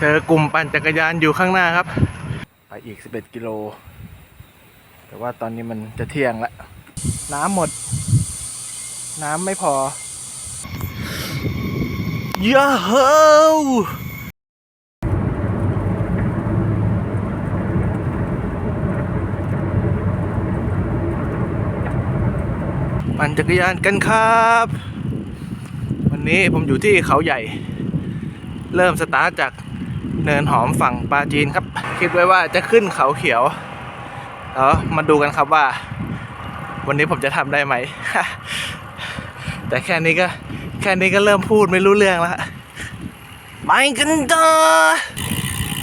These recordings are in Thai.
เจอกลุ่มปั่นจักรยานอยู่ข้างหน้าครับ ไปอีก 11 กิโล แต่ว่าตอนนี้มันจะเที่ยงแล้วน้ำหมด น้ำไม่พอยอะเฮ้ปั่นจักรยานกันครับ วันนี้ผมอยู่ที่เขาใหญ่ เริ่มสตาร์ทจาก เนินหอมฝั่งปาจีนครับ คิดไว้ว่าจะขึ้นเขาเขียวแล้วมาดูกันครับว่า วันนี้ผมจะทำได้ไหม แต่แค่นี้ก็แค่นี้ก็เริ่มพูดไม่รู้เรื่องแล้วไปกันต่อ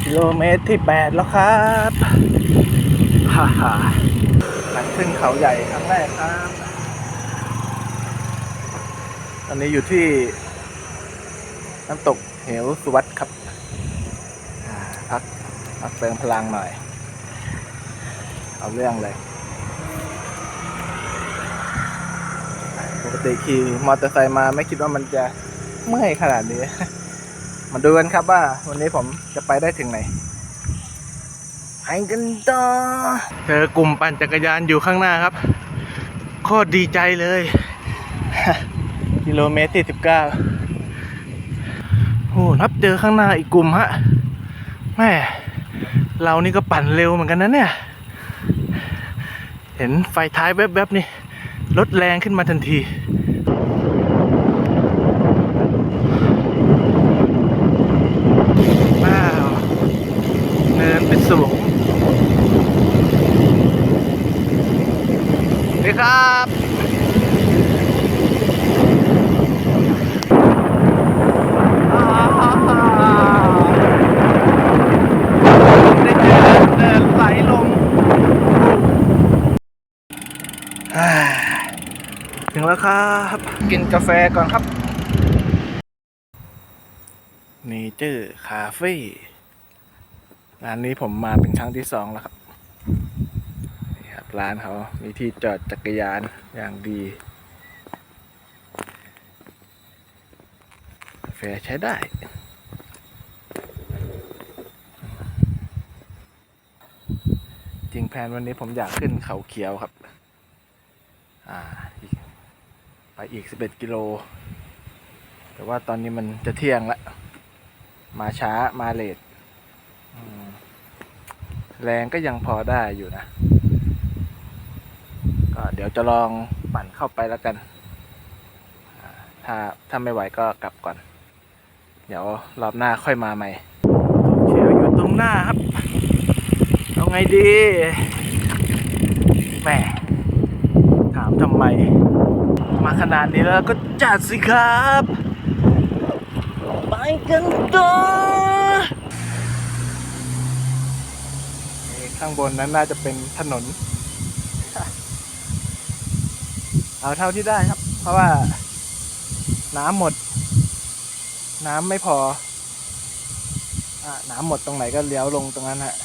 กิโลเมตรที่ 8 แล้วครับฮ่าฮ่าหลังขึ้นเขาใหญ่ครั้งแรกครับ ตอนนี้อยู่ที่น้ำตกเหวสุวัสดครับ พักพักเติมพลังหน่อย เอาเรื่องเลย ปกติขี่มอเตอร์ไซค์มาไม่คิดว่ามันจะเมื่อยขนาดนี้ มาดูกันครับว่า วันนี้ผมจะไปได้ถึงไหนไปกันต่อเจอกลุ่มปั่นจักรยานอยู่ข้างหน้าครับโคตรดีใจเลย กิโลเมตรที่สิบเก้าโอ้นับเจอข้างหน้าอีกกลุ่มฮะ แม่เรานี่ก็ปั่นเร็วเหมือนกันนะเนี่ย เห็นไฟท้ายแวบๆนี่ลดแรงขึ้นมาทันทีว้าวเนินเป็นสูงสวัสดีครับ ได้เจอเนินไหลลงอ่า ถึงแล้วครับ กินกาแฟก่อนครับเนเจอร์คาเฟ่ร้านนี้ผมมาเป็นครั้งที่สองแล้วครับนี่ครับ ร้านเขามีที่จอดจักรยานอย่างดีกาแฟใช้ได้จริงแผนวันนี้ผมอยากขึ้นเขาเขียวครับ อ่าอีกไปอีก 11 กิโล แต่ว่าตอนนี้มันจะเที่ยงแล้วมาช้ามาเลทแรงก็ยังพอได้อยู่นะ ก็เดี๋ยวจะลองปั่นเข้าไปแล้วกัน ถ้าถ้าไม่ไหวก็กลับก่อน เดี๋ยวรอบหน้าค่อยมาใหม่เขียวอยู่ตรงหน้าครับ เอาไงดี แหม ทำไม มาขนาดนี้แล้วก็จัดสิครับ ไปกันต่อข้างบนนั้นน่าจะเป็นถนน เอาเท่าที่ได้ครับ เพราะว่า น้ำหมด น้ำไม่พออน้ำหมดตรงไหนก็เลี้ยวลงตรงนั้นฮะ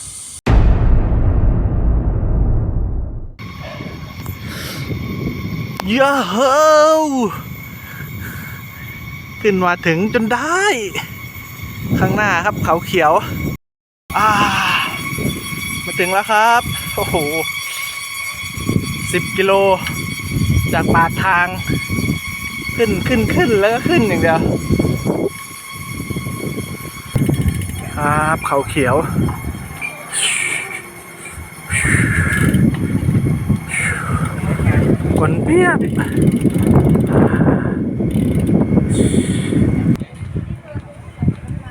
ยาเฮวขึ้นมาถึงจนได้ ข้างหน้าครับเขาเขียว อ่า มาถึงแล้วครับ โอ้โหสิบกิโล จากปากทาง ขึ้นขึ้นขึ้นแล้วก็ขึ้นอย่างเดียว ครับเขาเขียว คน เพียบ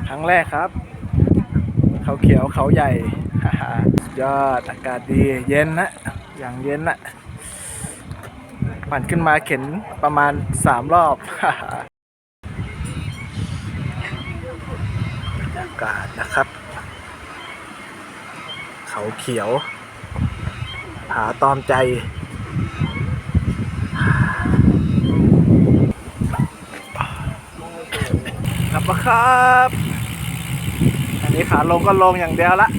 ครั้งแรกครับ เขาเขียวเขาใหญ่ยอดอากาศดีเย็นนะ อย่างเย็นนะปั่นขึ้นมาเข็นประมาณสามรอบฮ่าฮ่าบรรยากาศนะครับ เขาเขียว ผาตอมใจ กลับมา ครับ อันนี้ขาลงก็ลงอย่างเดียวละ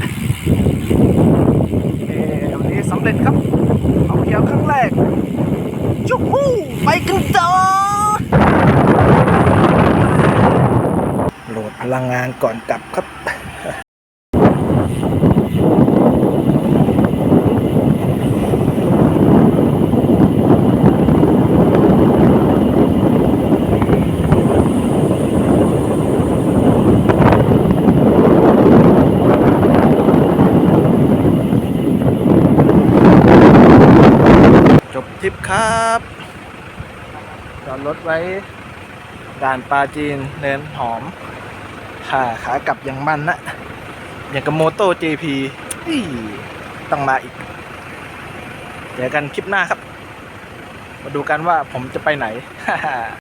เอวันนี้สำเร็จครับเอาเขียวครั้งแรก จุ๊บฮู้ไปกันต่อโหลดพลังงานก่อนกลับครับ ทริปครับ จอดรถไว้ด่านปลาจีนเนินหอมขาขากลับอย่างมันนะ อย่างกับโมโต้ JP อี้ต้องมาอีก เจอกันคลิปหน้าครับ มาดูกันว่าผมจะไปไหน